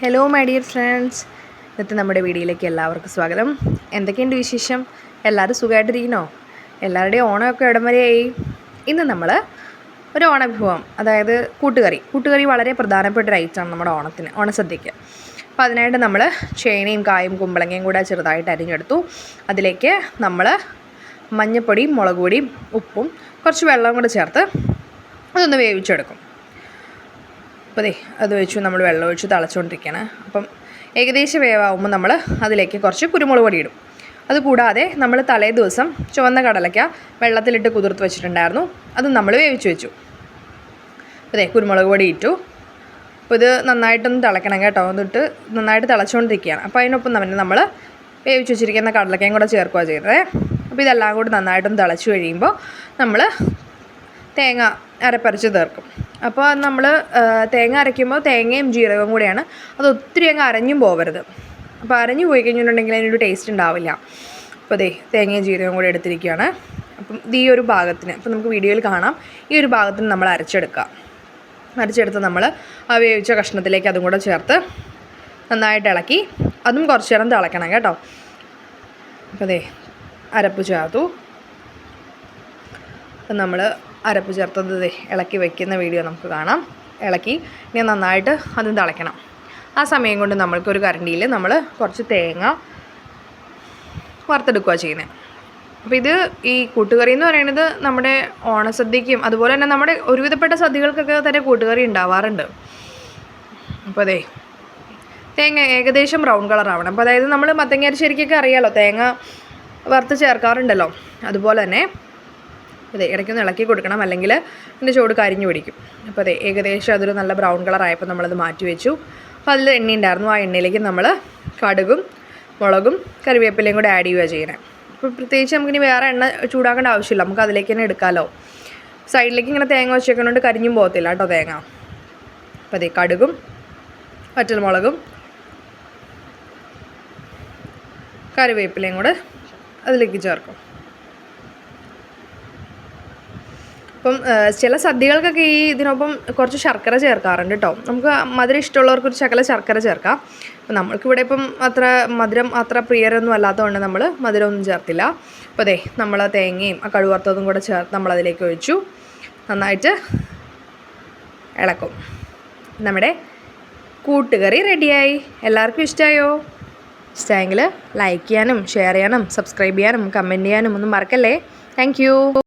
Hello my dear friends ഇന്നത്തെ നമ്മുടെ വീഡിയോയിലേക്ക് എല്ലാവർക്കും സ്വാഗതം. എന്തൊക്കെയുണ്ട് വിശേഷം? എല്ലാവരും സുഖമായിട്ടിരിക്കണോ എല്ലാവരുടെയും ഓണമൊക്കെ ഇടം ഇന്ന് നമ്മൾ ഒരു ഓണവിഭവം അതായത് കൂട്ടുകറി. കൂട്ടുകറി വളരെ പ്രധാനപ്പെട്ട ഒരു ഐറ്റമാണ് നമ്മുടെ ഓണത്തിന് ഓണസദ്യക്ക് അപ്പോൾ അതിനായിട്ട് നമ്മൾ ചേനയും കായും കുമ്പളങ്ങയും കൂടെ ചെറുതായിട്ട് അരിഞ്ഞെടുത്തു. അതിലേക്ക് നമ്മൾ മഞ്ഞൾപ്പൊടിയും മുളക് പൊടിയും ഉപ്പും കുറച്ച് വെള്ളവും കൂടെ ചേർത്ത് അതൊന്ന് വേവിച്ചെടുക്കും. അപ്പോൾ അത് വെച്ചു നമ്മൾ വെള്ളം ഒഴിച്ച് തിളച്ചുകൊണ്ടിരിക്കുകയാണ് അപ്പം ഏകദേശം വേവാകുമ്പോൾ നമ്മൾ അതിലേക്ക് കുറച്ച് കുരുമുളക് പൊടി ഇടും. അതുകൂടാതെ നമ്മൾ തലേ ദിവസം ചുവന്ന കടലയ്ക്ക വെള്ളത്തിലിട്ട് കുതിർത്ത് വെച്ചിട്ടുണ്ടായിരുന്നു. അത് നമ്മൾ വേവിച്ച് വെച്ചു. അതെ കുരുമുളക് പൊടി ഇട്ടു. അപ്പോൾ ഇത് നന്നായിട്ടൊന്ന് തിളക്കണം കേട്ടോ. എന്നിട്ട് നന്നായിട്ട് തിളച്ചുകൊണ്ടിരിക്കുകയാണ് അപ്പോൾ അതിനൊപ്പം തന്നെ നമ്മൾ വേവിച്ച് വെച്ചിരിക്കുന്ന കടലക്കയും കൂടെ ചേർക്കുക ചെയ്തത്. അപ്പോൾ ഇതെല്ലാം കൂടി നന്നായിട്ടൊന്ന് തിളച്ച് കഴിയുമ്പോൾ നമ്മൾ തേങ്ങ അരപ്പരച്ച് തീർക്കും അപ്പോൾ നമ്മൾ തേങ്ങ അരയ്ക്കുമ്പോൾ തേങ്ങയും ജീരകവും കൂടെയാണ്. അത് ഒത്തിരി അങ്ങ് അരഞ്ഞും പോകരുത് അപ്പോൾ അരഞ്ഞു പോയി കഴിഞ്ഞിട്ടുണ്ടെങ്കിൽ അതിനൊരു ടേസ്റ്റ് ഉണ്ടാവില്ല. അപ്പോൾ അതെ തേങ്ങയും ജീരകവും കൂടെ എടുത്തിരിക്കുകയാണ് അപ്പം ഈ ഒരു ഭാഗത്തിന് അപ്പം നമുക്ക് വീഡിയോയിൽ കാണാം. ഈ ഒരു ഭാഗത്തിന് നമ്മൾ അരച്ചെടുക്കാം അരച്ചെടുത്ത് നമ്മൾ ആ വേവിച്ച കഷ്ണത്തിലേക്ക് അതും കൂടെ ചേർത്ത് നന്നായിട്ട് ഇളക്കി അതും കുറച്ച് നേരം തിളയ്ക്കണം കേട്ടോ. അപ്പോൾ അതെ അരപ്പ് ചേർത്തു. അപ്പം നമ്മൾ അരപ്പ് ചേർത്തത് ഇളക്കി വെക്കുന്ന വീഡിയോ നമുക്ക് കാണാം. ഇളക്കി. ഇനി നന്നായിട്ട് അത് തിളയ്ക്കണം. ആ സമയം കൊണ്ട് നമ്മൾക്ക് ഒരു കരണ്ടിയിൽ നമ്മൾ കുറച്ച് തേങ്ങ വറുത്തെടുക്കുക ചെയ്യുന്നത് അപ്പോൾ ഇത് ഈ കൂട്ടുകറി എന്ന് പറയുന്നത് നമ്മുടെ ഓണസദ്യക്കും അതുപോലെ തന്നെ നമ്മുടെ ഒരുവിധപ്പെട്ട സദ്യകൾക്കൊക്കെ തന്നെ കൂട്ടുകറി ഉണ്ടാവാറുണ്ട്. അപ്പോൾ അതെ തേങ്ങ ഏകദേശം ബ്രൗൺ കളർ ആവണം. അപ്പോൾ അതായത് നമ്മൾ മത്തങ്ങ അറിയാമല്ലോ തേങ്ങ വറുത്ത് ചേർക്കാറുണ്ടല്ലോ. അതുപോലെ തന്നെ അതെ ഇടയ്ക്കൊന്ന് ഇളക്കി കൊടുക്കണം. അല്ലെങ്കിൽ ഇതിന്റെ ചോട് കരിഞ്ഞു പിടിക്കും. അപ്പോൾ അതെ ഏകദേശം അതൊരു നല്ല ബ്രൗൺ കളർ ആയപ്പോൾ നമ്മളത് മാറ്റി വെച്ചു. അപ്പോൾ അതിൽ എണ്ണ ഉണ്ടായിരുന്നു. ആ എണ്ണയിലേക്ക് നമ്മൾ കടുകും മുളകും കറിവേപ്പിലയും കൂടെ ആഡ് ചെയ്യുക ചെയ്യണേ അപ്പോൾ പ്രത്യേകിച്ച് നമുക്കിനി വേറെ എണ്ണ ചൂടാക്കേണ്ട ആവശ്യമില്ല. നമുക്ക് അതിലേക്ക് തന്നെ എടുക്കാമല്ലോ സൈഡിലേക്ക് ഇങ്ങനെ തേങ്ങ വെച്ചേക്കുന്നതുകൊണ്ട് കരിഞ്ഞും പോകത്തില്ല കേട്ടോ തേങ്ങ. അപ്പോൾ അതെ കടുകും വറ്റൽമുളകും കറിവേപ്പിലയും കൂടെ അതിലേക്ക് ചേർക്കും. അപ്പം ചില സദ്യകൾക്കൊക്കെ ഈ ഇതിനൊപ്പം കുറച്ച് ശർക്കര ചേർക്കാറുണ്ട് കേട്ടോ നമുക്ക് മധുരം ഇഷ്ടമുള്ളവർക്ക് ഒരു ശകല ശർക്കര ചേർക്കാം. അപ്പം നമ്മൾക്കിവിടെ ഇപ്പം അത്ര മധുരം അത്ര പ്രിയരൊന്നും അല്ലാത്തതുകൊണ്ട് നമ്മൾ മധുരമൊന്നും ചേർത്തില്ല. അപ്പോൾ അതെ നമ്മൾ തേങ്ങയും ആ കഴുവർത്തതും കൂടെ ചേർത്ത് നമ്മളതിലേക്ക് ഒഴിച്ചു. നന്നായിട്ട് ഇളക്കും. നമ്മുടെ കൂട്ടുകറി റെഡിയായി. എല്ലാവർക്കും ഇഷ്ടമായോ ഇഷ്ടമായെങ്കിൽ ലൈക്ക് ചെയ്യാനും ഷെയർ ചെയ്യാനും സബ്സ്ക്രൈബ് ചെയ്യാനും കമന്റ് ചെയ്യാനും ഒന്നും മറക്കല്ലേ. താങ്ക്